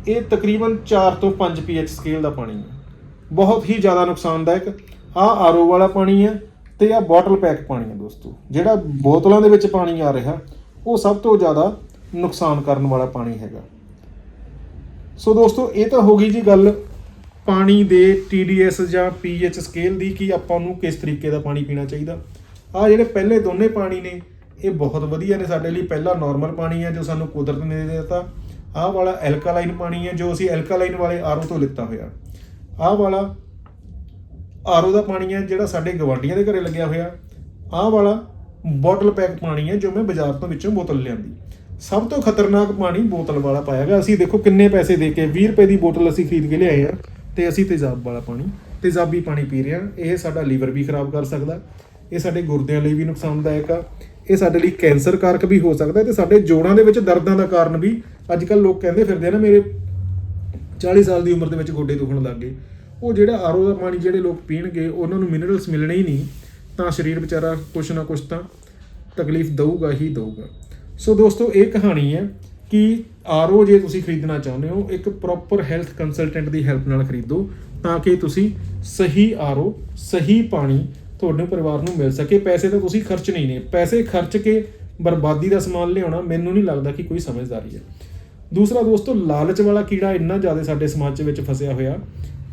ਇਹ ਤਕਰੀਬਨ 4 ਤੋਂ 5 pH ਸਕੇਲ ਦਾ ਪਾਣੀ ਹੈ। ਬਹੁਤ ਹੀ ਜ਼ਿਆਦਾ ਨੁਕਸਾਨਦਾਇਕ। ਆ ਆਰਓ ਵਾਲਾ ਪਾਣੀ ਹੈ ਤੇ ਆ ਬੋਟਲ ਪੈਕ ਪਾਣੀ ਹੈ ਦੋਸਤੋ। ਜਿਹੜਾ ਬੋਤਲਾਂ ਦੇ ਵਿੱਚ ਪਾਣੀ ਆ ਰਿਹਾ, ਉਹ ਸਭ ਤੋਂ ਜ਼ਿਆਦਾ ਨੁਕਸਾਨ ਕਰਨ ਵਾਲਾ ਪਾਣੀ ਹੈਗਾ। ਸੋ ਦੋਸਤੋ, ਇਹ ਤਾਂ ਹੋ ਗਈ ਜੀ ਗੱਲ ਪਾਣੀ ਦੇ TDS ਜਾਂ pH ਸਕੇਲ ਦੀ ਕਿ ਆਪਾਂ ਨੂੰ ਕਿਸ ਤਰੀਕੇ ਦਾ ਪਾਣੀ ਪੀਣਾ ਚਾਹੀਦਾ। ਆ ਜਿਹੜੇ ਪਹਿਲੇ ਦੋਨੇ ਪਾਣੀ ਨੇ, ਇਹ ਬਹੁਤ ਵਧੀਆ ਨੇ। ਸਾਡੇ ਲਈ ਪਹਿਲਾ ਨਾਰਮਲ ਪਾਣੀ ਹੈ ਜੋ ਸਾਨੂੰ ਕੁਦਰਤ ਨੇ ਦਿੱਤਾ। ਆਹ ਵਾਲਾ ਐਲਕਾਲਾਈਨ ਪਾਣੀ ਹੈ ਜੋ ਅਸੀਂ ਐਲਕਾਲਾਈਨ ਵਾਲੇ ਆਰਓ ਤੋਂ ਲਿੱਤਾ ਹੋਇਆ। ਆਹ ਵਾਲਾ ਆਰਓ ਦਾ ਪਾਣੀ ਹੈ ਜਿਹੜਾ ਸਾਡੇ ਗਵਾਂਡੀਆਂ ਦੇ ਘਰੇ ਲੱਗਿਆ ਹੋਇਆ। ਆਹ ਵਾਲਾ ਬੋਟਲ ਪੈਕ ਪਾਣੀ ਹੈ ਜੋ ਮੈਂ ਬਾਜ਼ਾਰ ਤੋਂ ਵਿੱਚੋਂ ਬੋਤਲ ਲਿਆਂਦੀ। ਸਭ ਤੋਂ ਖਤਰਨਾਕ ਪਾਣੀ ਬੋਤਲ ਵਾਲਾ ਪਾਇਆ ਗਿਆ। ਅਸੀਂ ਦੇਖੋ ਕਿੰਨੇ ਪੈਸੇ ਦੇ ਕੇ 20 ਰੁਪਏ ਦੀ ਬੋਤਲ ਅਸੀਂ ਖਰੀਦ ਕੇ ਲਿਆਏ ਆ ਤੇ ਅਸੀਂ ਤੇਜ਼ਾਬ ਵਾਲਾ ਪਾਣੀ, ਤੇਜ਼ਾਬੀ ਪਾਣੀ ਪੀ ਰਹੇ ਹਾਂ। ਇਹ ਸਾਡਾ ਲੀਵਰ ਵੀ ਖਰਾਬ ਕਰ ਸਕਦਾ। ਇਹ ਸਾਡੇ ਗੁਰਦਿਆਂ ਲਈ ਵੀ ਨੁਕਸਾਨਦਾਇਕ ਆ। ਇਹ ਸਾਡੇ ਲਈ ਕੈਂਸਰ ਕਾਰਕ ਵੀ ਹੋ ਸਕਦਾ ਤੇ ਸਾਡੇ ਜੋੜਾਂ ਦੇ ਵਿੱਚ ਦਰਦਾਂ ਦਾ ਕਾਰਨ ਵੀ ਅੱਜ ਕੱਲ ਲੋਕ ਕਹਿੰਦੇ ਫਿਰਦੇ ਆ ਨਾ, ਮੇਰੇ 40 ਸਾਲ ਦੀ ਉਮਰ ਦੇ ਵਿੱਚ ਗੋਡੇ ਦੁਖਣ ਲੱਗ ਗਏ। ਉਹ ਜਿਹੜਾ ਆਰਓ ਦਾ ਪਾਣੀ ਜਿਹੜੇ ਲੋਕ ਪੀਣਗੇ, ਉਹਨਾਂ ਨੂੰ ਮਿਨਰਲਸ ਮਿਲਣੇ ਹੀ ਨਹੀਂ, ਤਾਂ ਸਰੀਰ ਵਿਚਾਰਾ ਕੁਛ ਨਾ ਕੁਛ ਤਾਂ ਤਕਲੀਫ ਦਊਗਾ ਹੀ ਦਊਗਾ। ਸੋ ਦੋਸਤੋ, ਇਹ ਕਹਾਣੀ ਹੈ ਕਿ ਆਰਓ ਜੇ ਤੁਸੀਂ ਖਰੀਦਣਾ ਚਾਹੁੰਦੇ ਹੋ, ਇੱਕ ਪ੍ਰੋਪਰ ਹੈਲਥ ਕੰਸਲਟੈਂਟ ਦੀ ਹੈਲਪ ਨਾਲ ਖਰੀਦੋ, ਤਾਂ ਕਿ ਤੁਸੀਂ ਸਹੀ ਆਰਓ ਸਹੀ ਪਾਣੀ ਤੁਹਾਡੇ ਪਰਿਵਾਰ ਨੂੰ ਮਿਲ ਸਕੇ। ਪੈਸੇ ਤਾਂ ਤੁਸੀਂ ਖਰਚ ਨਹੀਂ ਨੇ। ਪੈਸੇ ਖਰਚ ਕੇ ਬਰਬਾਦੀ ਦਾ ਸਮਾਨ ਲਿਆਉਣਾ ਮੈਨੂੰ ਨਹੀਂ ਲੱਗਦਾ ਕਿ ਕੋਈ ਸਮਝਦਾਰੀ ਹੈ। ਦੂਸਰਾ ਦੋਸਤੋ, ਲਾਲਚ ਵਾਲਾ ਕੀੜਾ ਇੰਨਾ ਜ਼ਿਆਦਾ ਸਾਡੇ ਸਮਾਜ ਵਿੱਚ ਫਸਿਆ ਹੋਇਆ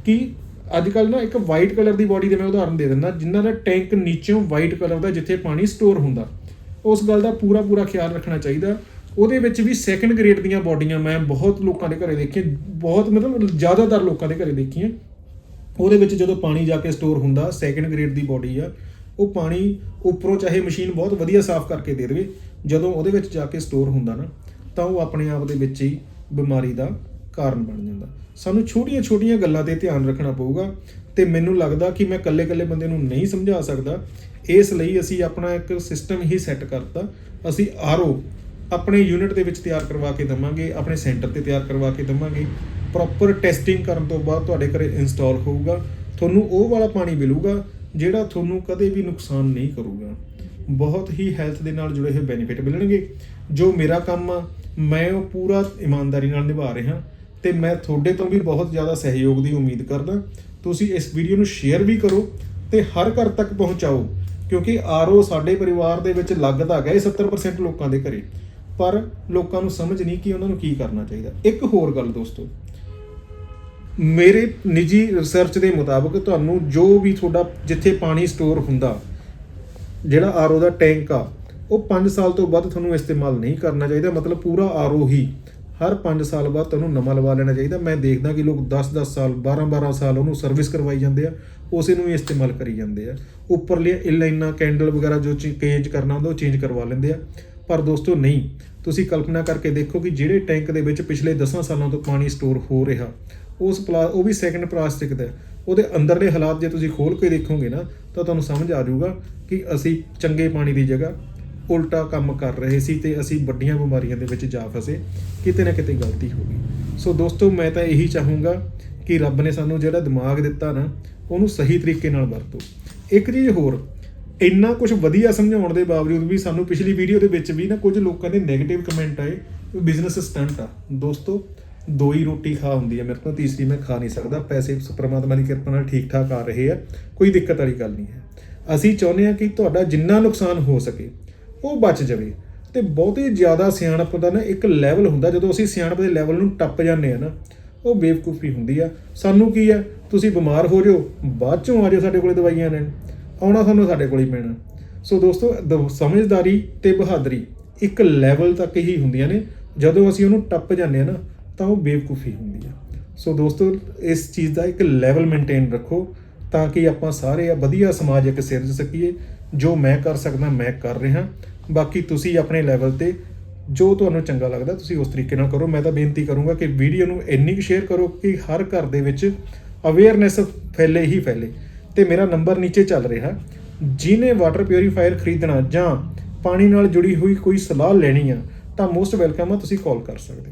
ਕਿ ਅੱਜ ਕੱਲ ਨਾ ਇੱਕ ਵਾਈਟ ਕਲਰ ਦੀ ਬਾਡੀ ਦੇ ਮੈਂ ਉਦਾਹਰਨ ਦੇ ਦਿੰਦਾ। ਜਿਨ੍ਹਾਂ ਦਾ ਟੈਂਕ ਨੀਚੋਂ ਵਾਈਟ ਕਲਰ ਦਾ ਜਿੱਥੇ ਪਾਣੀ ਸਟੋਰ ਹੁੰਦਾ। ਉਸ ਗੱਲ ਦਾ ਪੂਰਾ ਪੂਰਾ ਖਿਆਲ ਰੱਖਣਾ ਚਾਹੀਦਾ। ਉਹਦੇ ਵਿੱਚ ਵੀ ਸੈਕੰਡ ਗ੍ਰੇਡ ਦੀਆਂ ਬਾਡੀਆਂ ਮੈਂ ਬਹੁਤ ਲੋਕਾਂ ਦੇ ਘਰੇ ਦੇਖੀਆਂ। ਬਹੁਤ ਮਤਲਬ ਜ਼ਿਆਦਾਤਰ ਲੋਕਾਂ ਦੇ ਘਰੇ ਦੇਖੀਆਂ। ਉਹਦੇ ਵਿੱਚ ਜਦੋਂ ਪਾਣੀ ਜਾ ਕੇ ਸਟੋਰ ਹੁੰਦਾ ਸੈਕੰਡ ਗ੍ਰੇਡ ਦੀ ਬਾਡੀ ਆ, ਉਹ ਪਾਣੀ ਉੱਪਰੋਂ ਚਾਹੇ ਮਸ਼ੀਨ ਬਹੁਤ ਵਧੀਆ ਸਾਫ਼ ਕਰਕੇ ਦੇ ਦੇਵੇ, ਜਦੋਂ ਉਹਦੇ ਵਿੱਚ ਜਾ ਕੇ ਸਟੋਰ ਹੁੰਦਾ ਨਾ, ਤਾਂ ਉਹ ਆਪਣੇ ਆਪ ਦੇ ਵਿੱਚ ਹੀ ਬਿਮਾਰੀ ਦਾ ਕਾਰਨ ਬਣ ਜਾਂਦਾ। ਸਾਨੂੰ ਛੋਟੀਆਂ-ਛੋਟੀਆਂ ਗੱਲਾਂ ਤੇ ਧਿਆਨ ਰੱਖਣਾ ਪਊਗਾ ਤੇ ਮੈਨੂੰ ਲੱਗਦਾ ਕਿ ਮੈਂ ਇਕੱਲੇ-ਇਕੱਲੇ ਬੰਦੇ ਨੂੰ ਨਹੀਂ ਸਮਝਾ ਸਕਦਾ। ਇਸ ਲਈ ਅਸੀਂ ਆਪਣਾ ਇੱਕ ਸਿਸਟਮ ਹੀ ਸੈੱਟ ਕਰਤਾ। ਅਸੀਂ ਆਰਓ ਆਪਣੇ ਯੂਨਿਟ ਦੇ ਵਿੱਚ ਤਿਆਰ ਕਰਵਾ ਕੇ ਦਵਾਂਗੇ, ਆਪਣੇ ਸੈਂਟਰ ਤੇ ਤਿਆਰ ਕਰਵਾ ਕੇ ਦਵਾਂਗੇ। ਪ੍ਰੋਪਰ ਟੈਸਟਿੰਗ ਕਰਨ ਤੋਂ ਬਾਅਦ ਤੁਹਾਡੇ ਘਰੇ ਇੰਸਟਾਲ ਹੋਊਗਾ, ਤੁਹਾਨੂੰ ਉਹ ਵਾਲਾ ਪਾਣੀ ਮਿਲੂਗਾ, ਜਿਹੜਾ ਤੁਹਾਨੂੰ ਕਦੇ ਵੀ ਨੁਕਸਾਨ ਨਹੀਂ ਕਰੂਗਾ। ਬਹੁਤ ਹੀ ਹੈਲਥ ਦੇ ਨਾਲ ਜੁੜੇ ਹੋਏ ਬੈਨੀਫਿਟ ਮਿਲਣਗੇ। ਜੋ ਮੇਰਾ ਕੰਮ ਆ, ਮੈਂ ਉਹ ਪੂਰਾ ਇਮਾਨਦਾਰੀ ਨਾਲ ਨਿਭਾ ਰਿਹਾ ਤੇ ਮੈਂ ਤੁਹਾਡੇ ਤੋਂ ਵੀ ਬਹੁਤ ਜ਼ਿਆਦਾ ਸਹਿਯੋਗ ਦੀ ਉਮੀਦ ਕਰਦਾ। ਤੁਸੀਂ ਇਸ ਵੀਡੀਓ ਨੂੰ ਸ਼ੇਅਰ ਵੀ ਕਰੋ ਤੇ ਹਰ ਘਰ ਤੱਕ ਪਹੁੰਚਾਓ, ਕਿਉਂਕਿ ਆਰਓ ਸਾਡੇ ਪਰਿਵਾਰ ਦੇ ਵਿੱਚ ਲੱਗਦਾ ਤਾਂ ਗਏ 70% ਲੋਕਾਂ ਦੇ ਘਰੇ। ਪਰ ਲੋਕਾਂ ਨੂੰ ਸਮਝ ਨਹੀਂ ਕਿ ਉਹਨਾਂ ਨੂੰ ਕੀ ਕਰਨਾ ਚਾਹੀਦਾ। ਇੱਕ ਹੋਰ ਗੱਲ ਦੋਸਤੋ ਮੇਰੇ ਨਿੱਜੀ ਰਿਸਰਚ ਦੇ ਮੁਤਾਬਕ ਤੁਹਾਨੂੰ ਜੋ ਵੀ ਤੁਹਾਡਾ ਜਿੱਥੇ ਪਾਣੀ ਸਟੋਰ ਹੁੰਦਾ, ਜਿਹੜਾ ਆਰਓ ਦਾ ਟੈਂਕ ਆ, ਉਹ 5 ਸਾਲ ਤੋਂ ਵੱਧ ਤੁਹਾਨੂੰ ਇਸਤੇਮਾਲ ਨਹੀਂ ਕਰਨਾ ਚਾਹੀਦਾ। ਮਤਲਬ ਪੂਰਾ ਆਰਓ ਹੀ ਹਰ 5 ਸਾਲ ਬਾਅਦ ਤੁਹਾਨੂੰ ਨਵਾਂ ਲਵਾ ਲੈਣਾ ਚਾਹੀਦਾ। ਮੈਂ ਦੇਖਦਾ ਕਿ ਲੋਕ 10-10 ਸਾਲ 12-12 ਸਾਲ ਉਹਨੂੰ ਸਰਵਿਸ ਕਰਵਾਈ ਜਾਂਦੇ ਆ, ਉਸੇ ਨੂੰ ਹੀ ਇਸਤੇਮਾਲ ਕਰੀ ਜਾਂਦੇ ਆ। ਉੱਪਰਲੀਆਂ ਇਨਲਾਈਨਾਂ ਕੈਂਡਲ ਵਗੈਰਾ ਜੋ ਚੇਂਜ ਕਰਨਾ ਹੁੰਦਾ, ਉਹ ਚੇਂਜ ਕਰਵਾ ਲੈਂਦੇ ਆ। ਪਰ ਦੋਸਤੋ ਨਹੀਂ, ਤੁਸੀਂ ਕਲਪਨਾ ਕਰਕੇ ਦੇਖੋ ਕਿ ਜਿਹੜੇ ਟੈਂਕ ਦੇ ਵਿੱਚ ਪਿਛਲੇ 10 ਸਾਲਾਂ ਤੋਂ ਪਾਣੀ ਸਟੋਰ ਹੋ ਰਿਹਾ ਉਸ ਪਲਾ ਉਹ ਵੀ ਸੈਕੰਡ ਪਲਾਸਟਿਕ ਦਾ ਉਹਦੇ ਅੰਦਰਲੇ ਹਾਲਾਤ ਜੇ ਤੁਸੀਂ ਖੋਲ ਕੇ ਦੇਖੋਗੇ ਨਾ, ਤਾਂ ਤੁਹਾਨੂੰ ਸਮਝ ਆ ਜਾਊਗਾ ਕਿ ਅਸੀਂ ਚੰਗੇ ਪਾਣੀ ਦੀ ਜਗ੍ਹਾ ਉਲਟਾ ਕੰਮ ਕਰ ਰਹੇ ਸੀ ਤੇ ਅਸੀਂ ਵੱਡੀਆਂ ਬਿਮਾਰੀਆਂ ਦੇ ਵਿੱਚ ਜਾ ਫਸੇ। ਕਿਤੇ ਨਾ ਕਿਤੇ ਗਲਤੀ ਹੋ ਗਈ। ਸੋ ਦੋਸਤੋ, ਮੈਂ ਤਾਂ ਇਹੀ ਚਾਹੂੰਗਾ ਕਿ ਰੱਬ ਨੇ ਸਾਨੂੰ ਜਿਹੜਾ ਦਿਮਾਗ ਦਿੱਤਾ ਨਾ, ਉਹਨੂੰ ਸਹੀ ਤਰੀਕੇ ਨਾਲ ਵਰਤੋ। ਇੱਕ ਚੀਜ਼ ਹੋਰ, ਇੰਨਾ ਕੁਝ ਵਧੀਆ ਸਮਝਾਉਣ ਦੇ ਬਾਵਜੂਦ ਵੀ ਸਾਨੂੰ ਪਿਛਲੀ ਵੀਡੀਓ ਦੇ ਵਿੱਚ ਵੀ ਨਾ ਕੁਝ ਲੋਕਾਂ ਦੇ 네ਗੇਟਿਵ ਕਮੈਂਟ ਆਏ ਬਿਜ਼ਨਸ ਸਟੰਟ ਆ। ਦੋਸਤੋ ਦੋ ਹੀ ਰੋਟੀ ਖਾ ਹੁੰਦੀ ਹੈ, ਮੇਰੇ ਤੋਂ ਤੀਸਰੀ ਮੈਂ ਖਾ ਨਹੀਂ ਸਕਦਾ, ਪੈਸੇ ਪ੍ਰਮਾਤਮਾ ਦੀ ਕਿਰਪਾ ਨਾਲ ਠੀਕ ਠਾਕ ਆ ਰਹੇ ਆ, ਕੋਈ ਦਿੱਕਤ ਵਾਲੀ ਗੱਲ ਨਹੀਂ ਹੈ। ਅਸੀਂ ਚਾਹੁੰਦੇ ਹਾਂ ਕਿ ਤੁਹਾਡਾ ਜਿੰਨਾ ਨੁਕਸਾਨ ਹੋ ਸਕੇ, ਉਹ ਬਚ ਜਾਵੇ। ਤੇ ਬਹੁਤੀ ਜ਼ਿਆਦਾ ਸਿਆਣਪ ਦਾ ਨਾ ਇੱਕ ਲੈਵਲ ਹੁੰਦਾ, ਜਦੋਂ ਅਸੀਂ ਸਿਆਣਪ ਦੇ ਲੈਵਲ ਨੂੰ ਟੱਪ ਜਾਂਦੇ ਆ ਨਾ, ਉਹ ਬੇਵਕੂਫੀ ਹੁੰਦੀ ਆ। ਸਾਨੂੰ ਕੀ ਆ, ਤੁਸੀਂ ਬਿਮਾਰ ਹੋ ਜਾਓ, ਬਾਅਦ ਚੋਂ ਆ ਜਾਓ ਸਾਡੇ ਕੋਲੇ ਦਵਾਈਆਂ ਲੈਣ, ਆਉਣਾ ਤੁਹਾਨੂੰ ਸਾਡੇ ਕੋਲ ਹੀ ਪੈਣਾ। ਸੋ ਦੋਸਤੋ, ਦ- ਸਮਝਦਾਰੀ ਤੇ ਬਹਾਦਰੀ ਇੱਕ ਲੈਵਲ ਤੱਕ ਹੀ ਹੁੰਦੀਆਂ ਨੇ, ਜਦੋਂ ਅਸੀਂ ਉਹਨੂੰ ਟੱਪ ਜਾਂਦੇ ਆ ਨਾ ਤਾਂ ਉਹ ਬੇਵਕੂਫੀ ਹੁੰਦੀ ਆ। ਸੋ ਦੋਸਤੋ, ਇਸ ਚੀਜ਼ ਦਾ ਇੱਕ ਲੈਵਲ ਮੇਨਟੇਨ ਰੱਖੋ ਤਾਂ ਕਿ ਆਪਾਂ ਸਾਰੇ ਆ ਵਧੀਆ ਸਮਾਜ ਇੱਕ ਸਿਰਜ ਸਕੀਏ। ਜੋ ਮੈਂ ਕਰ ਸਕਦਾ, ਮੈਂ ਕਰ ਰਿਹਾ। ਬਾਕੀ ਤੁਸੀਂ ਆਪਣੇ ਲੈਵਲ ਤੇ ਜੋ ਤੁਹਾਨੂੰ ਚੰਗਾ ਲੱਗਦਾ, ਤੁਸੀਂ ਉਸ ਤਰੀਕੇ ਨਾਲ ਕਰੋ। ਮੈਂ ਤਾਂ ਬੇਨਤੀ ਕਰੂੰਗਾ ਕਿ ਵੀਡੀਓ ਨੂੰ ਇੰਨੀ ਕੁ ਸ਼ੇਅਰ ਕਰੋ ਕਿ ਹਰ ਘਰ ਦੇ ਵਿੱਚ ਅਵੇਅਰਨੈਸ ਫੈਲੇ ਹੀ ਫੈਲੇ। ਤੇ ਮੇਰਾ ਨੰਬਰ ਨੀਚੇ ਚੱਲ ਰਿਹਾ। ਜਿਹਨੇ ਵਾਟਰ ਪਿਉਰੀਫਾਇਰ ਖਰੀਦਣਾ ਜਾਂ ਪਾਣੀ ਨਾਲ ਜੁੜੀ ਹੋਈ ਕੋਈ ਸਲਾਹ ਲੈਣੀ ਆ, ਤਾਂ ਮੋਸਟ ਵੈਲਕਮ ਆ, ਤੁਸੀਂ ਕਾਲ ਕਰ ਸਕਦੇ